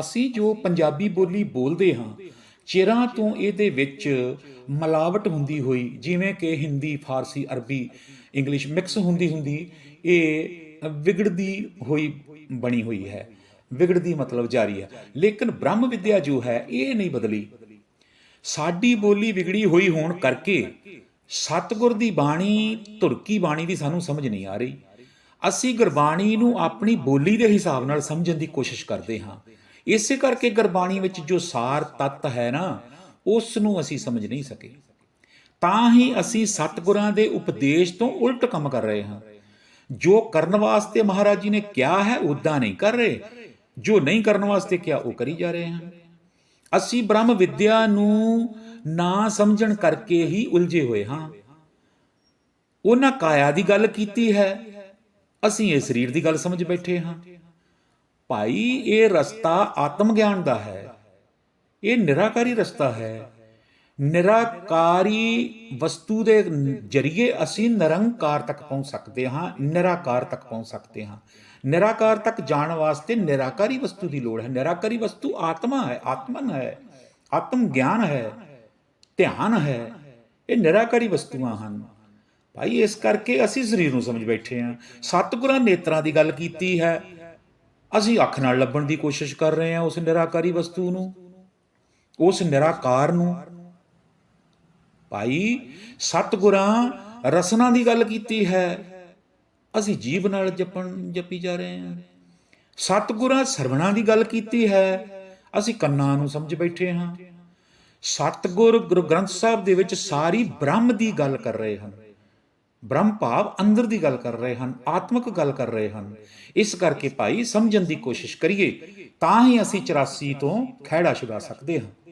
ਅਸੀਂ ਜੋ ਪੰਜਾਬੀ ਬੋਲੀ ਬੋਲਦੇ ਹਾਂ, ਚਿਰਾਂ ਤੋਂ ਇਹਦੇ ਵਿੱਚ ਮਿਲਾਵਟ ਹੁੰਦੀ ਹੋਈ, ਜਿਵੇਂ ਕਿ ਹਿੰਦੀ, ਫਾਰਸੀ, ਅਰਬੀ, ਇੰਗਲਿਸ਼ ਮਿਕਸ ਹੁੰਦੀ ਹੁੰਦੀ, ਇਹ ਵਿਗੜਦੀ ਹੋਈ ਬਣੀ ਹੋਈ ਹੈ। ਵਿਗੜਦੀ ਮਤਲਬ ਜਾਰੀ ਹੈ। ਲੇਕਿਨ ਬ੍ਰਹਮ ਵਿਦਿਆ ਜੋ ਹੈ, ਇਹ ਨਹੀਂ ਬਦਲੀ। ਸਾਡੀ ਬੋਲੀ ਵਿਗੜੀ ਹੋਈ ਹੋਣ ਕਰਕੇ ਸਤਿਗੁਰ ਦੀ ਬਾਣੀ, ਧੁਰਕੀ ਬਾਣੀ ਦੀ ਸਾਨੂੰ ਸਮਝ ਨਹੀਂ ਆ ਰਹੀ। ਅਸੀਂ ਗੁਰਬਾਣੀ ਨੂੰ ਆਪਣੀ ਬੋਲੀ ਦੇ ਹਿਸਾਬ ਨਾਲ ਸਮਝਣ ਦੀ ਕੋਸ਼ਿਸ਼ ਕਰਦੇ ਹਾਂ। ਇਸੇ ਕਰਕੇ ਗੁਰਬਾਣੀ ਵਿੱਚ ਜੋ ਸਾਰ ਤੱਤ ਹੈ ਨਾ ਉਸ ਨੂੰ ਅਸੀਂ ਸਮਝ ਨਹੀਂ ਸਕੇ। ਤਾਂ ਹੀ ਅਸੀਂ ਸਤਿਗੁਰਾਂ ਦੇ ਉਪਦੇਸ਼ ਤੋਂ ਉਲਟ ਕੰਮ ਕਰ ਰਹੇ ਹਾਂ। ਜੋ ਕਰਨ ਵਾਸਤੇ ਮਹਾਰਾਜ ਜੀ ਨੇ ਕਿਹਾ ਹੈ ਉਦਾਂ ਨਹੀਂ ਕਰ ਰਹੇ। ਜੋ ਨਹੀਂ ਕਰਨ ਵਾਸਤੇ ਕਿਹਾ, ਉਹ ਕਰੀ ਜਾ ਰਹੇ ਹਾਂ ਅਸੀਂ ਬ੍ਰਹਮ ਵਿਦਿਆ ਨੂੰ ਨਾ ਸਮਝਣ ਕਰਕੇ ਹੀ ਉਲਝੇ ਹੋਏ ਹਾਂ। ਉਹਨਾਂ ਕਾਇਆ ਦੀ ਗੱਲ ਕੀਤੀ ਹੈ। ਅਸੀਂ ਇਹ ਸਰੀਰ ਦੀ ਗੱਲ ਸਮਝ ਬੈਠੇ ਹਾਂ। ਭਾਈ, ਇਹ ਰਸਤਾ ਆਤਮ ਗਿਆਨ ਦਾ ਹੈ। ਇਹ ਨਿਰਾਕਾਰੀ ਰਸਤਾ ਹੈ। ਨਿਰਾਕਾਰੀ ਵਸਤੂ ਦੇ ਜਰੀਏ ਅਸੀਂ ਨਿਰੰਕਾਰ ਤੱਕ ਪਹੁੰਚ ਸਕਦੇ ਹਾਂ, ਨਿਰਾਕਾਰ ਤੱਕ ਪਹੁੰਚ ਸਕਦੇ ਹਾਂ। ਨਿਰਾਕਾਰ ਤੱਕ ਜਾਣ ਵਾਸਤੇ ਨਿਰਾਕਾਰੀ ਵਸਤੂ ਦੀ ਲੋੜ ਹੈ। ਨਿਰਾਕਾਰੀ ਵਸਤੂ ਆਤਮਾ ਹੈ, ਆਤਮਨ ਹੈ ਆਤਮ ਗਿਆਨ ਹੈ, ਧਿਆਨ ਹੈ। ਇਹ ਨਿਰਾਕਾਰੀ ਵਸਤੂਆਂ ਹਨ। ਭਾਈ, ਇਸ ਕਰਕੇ ਅਸੀਂ ਸਰੀਰ ਨੂੰ ਸਮਝ ਬੈਠੇ ਹਾਂ। ਸਤਿਗੁਰਾਂ ਨੇਤਰਾਂ ਦੀ ਗੱਲ ਕੀਤੀ ਹੈ। ਅਸੀਂ ਅੱਖ ਨਾਲ ਲੱਭਣ ਦੀ ਕੋਸ਼ਿਸ਼ ਕਰ ਰਹੇ ਹਾਂ ਉਸ ਨਿਰਾਕਾਰੀ ਵਸਤੂ ਨੂੰ, ਉਸ ਨਿਰਾਕਾਰ ਨੂੰ। ਭਾਈ, ਸਤਿਗੁਰਾਂ ਰਸਨਾ ਦੀ ਗੱਲ ਕੀਤੀ ਹੈ। ਅਸੀਂ ਜੀਵ ਨਾਲ ਜਪਣ, ਜਪੀ ਜਾ ਰਹੇ ਹਾਂ। ਸਤਿਗੁਰਾਂ ਸਰਵਣਾ ਦੀ ਗੱਲ ਕੀਤੀ ਹੈ। ਅਸੀਂ ਕੰਨਾਂ ਨੂੰ ਸਮਝ ਬੈਠੇ ਹਾਂ। ਸਤਿਗੁਰ ਗੁਰੂ ਗ੍ਰੰਥ ਸਾਹਿਬ ਦੇ ਵਿੱਚ ਸਾਰੀ ਬ੍ਰਹਮ ਦੀ ਗੱਲ ਕਰ ਰਹੇ ਹਨ। ਬ੍ਰਹਮ ਭਾਵ ਅੰਦਰ ਦੀ ਗੱਲ ਕਰ ਰਹੇ ਹਨ, ਆਤਮਿਕ ਗੱਲ ਕਰ ਰਹੇ ਹਨ। ਇਸ ਕਰਕੇ ਭਾਈ ਸਮਝਣ ਦੀ ਕੋਸ਼ਿਸ਼ ਕਰੀਏ, ਤਾਂ ਹੀ ਅਸੀਂ 84 ਤੋਂ ਖਹਿੜਾ ਛੁਡਾ ਸਕਦੇ ਹਾਂ।